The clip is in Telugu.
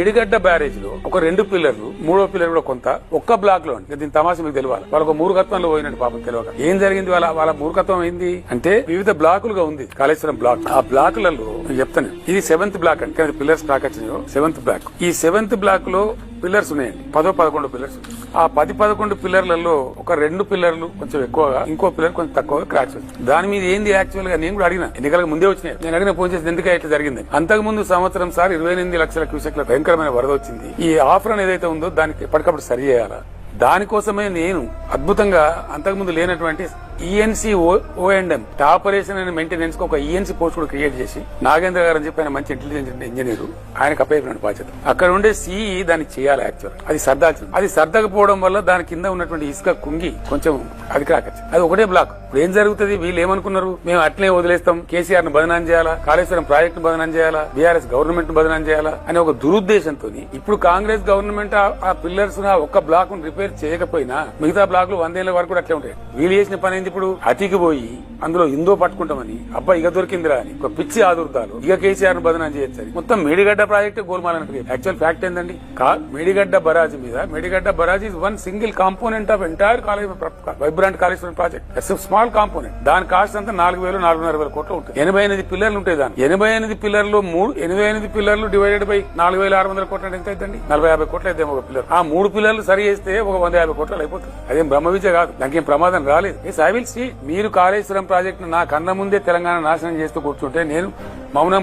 ఎడిగడ్డ బ్యారేజ్లో ఒక రెండు పిల్లర్లు మూడో పిల్లర్ కూడా కొంత ఒక్క బ్లాక్లో ఉంది దీని తమాషా మీకు తెలియాలి. వాళ్ళ ఒక మూర్ఖత్వంలో పోయినట్టు పాపం తెలియక. ఏం జరిగింది? వాళ్ళ వాళ్ళ మూర్ఖత్వం ఏంది? అంటే వివిధ బ్లాకులుగా ఉంది. కాళేశ్వరం బ్లాక్ ఆ బ్లాకులలో చెప్తాను. ఇది సెవెంత్ బ్లాక్ అంటే పిల్లర్స్ బ్లాక్ వచ్చినాయో? సెవెంత్ బ్లాక్ ఈ సెవెంత్ బ్లాక్లో పిల్లర్స్ ఉన్నాయండి. పదో పదకొండు పిల్లర్స్ ఆ పది పదకొండు పిల్లర్లలో ఒక రెండు పిల్లర్లు కొంచెం ఎక్కువగా ఇంకో పిల్లర్ కొంచెం తక్కువగా క్రాక్స్ వచ్చింది దాని మీద ఏంది యాక్చువల్గా? నేను కూడా అడిగిన. ఎన్నికలకు ముందే వచ్చినాయి. నేను అడిగిన ఫోన్ చేసి ఎందుకు ఇట్లా జరిగింది? అంతకు ముందు సంవత్సరం సార్ ఇరవై ఎనిమిది లక్షల క్యూసెక్ల భయంకరమైన వరద వచ్చింది. ఈ ఆఫర్ ఏదైతే ఉందో దానికి ఎప్పటికప్పుడు సరి చేయాలా? దానికోసమే నేను అద్భుతంగా అంతకుముందు లేనటువంటి ENC O and M operation and maintenance ఒక ఈఎన్సీ పోస్ట్ కూడా క్రియేట్ చేసి నాగేంద్ర గారు అని చెప్పి ఆయన మంచి ఇంటెలిజెంట్ ఇంజనీర్ ఆయనకు అప్పయిపోయిన బాధ్యత. అక్కడ ఉండే సిఈ దాన్ని చేయాలి యాక్చువల్ అది సర్దాల్సింది. అది సర్దకపోవడం వల్ల దాని కింద ఉన్నటువంటి ఇసుక కుంగి కొంచెం అది క్రాకచ్చు అది ఒకటే బ్లాక్ ఇప్పుడు ఏం జరుగుతుంది? వీళ్ళు ఏమనుకున్నారు? మేము అట్లే వదిలేస్తాం. కేసీఆర్ను బదనాం చేయాలా? కాళేశ్వరం ప్రాజెక్ట్ బదనాం చేయాలా? బీఆర్ఎస్ గవర్నమెంట్ బదనాం చేయాలా? అనే ఒక దురుద్దేశంతో ఇప్పుడు కాంగ్రెస్ గవర్నమెంట్ ఆ- పిల్లర్స్ ఒక్క బ్లాక్ను రిపేర్ చేయకపోయినా మిగతా బ్లాక్లు వందేళ్ళ వరకు అట్లే ఉంటాయి. వీళ్ళు చేసిన పని ఏంది ఇప్పుడు? అతికి పోయి అందులో ఇందో పట్టుకుంటామని అబ్బాయి ఇక దొరికిందిరా అని ఒక పిచ్చి ఆదుర్దాలు. ఇక కేసీఆర్ను బదనం చేయొచ్చు మొత్తం మేడిగడ్డ ప్రాజెక్ట్ గోల్మాలని యాక్చువల్ ఫ్యాక్ట్ ఏంటండి మేడిగడ్డ బరాజ్ మీద Medigadda barrage is one single component of entire college vibrant Kaleshwaram project small component దాని కాస్ట్ అంతా నాలుగు వేలు నాలుగున్నర వేల కోట్లు ఉంటుంది. ఎనభై ఎనిమిది పిల్లర్లు ఉంటాయి దాని ఎనభై ఎనిమిది పిల్లర్లు మూడు ఎనభై ఎనిమిది పిల్లర్లు డివైడెడ్ బై నాలుగు వేల ఆరు వందల కోట్లు ఎంత అవుతుంది నలభై యాభై కోట్లు అయితే ఒక పిల్లర్. ఆ మూడు పిల్లర్లు సరి చేస్తే ఒక వంద యాభై కోట్లు అయిపోతుంది. అదేం బ్రహ్మ విద్య కాదు. దానికి ఏం ప్రమాదం రాలేదు. ఎస్ విల్ సీ మీరు కాళేశ్వరం ప్రాజెక్ట్ నా కన్న ముందే తెలంగాణ నాశనం చేస్తూ కూర్చుంటే నేను మౌనం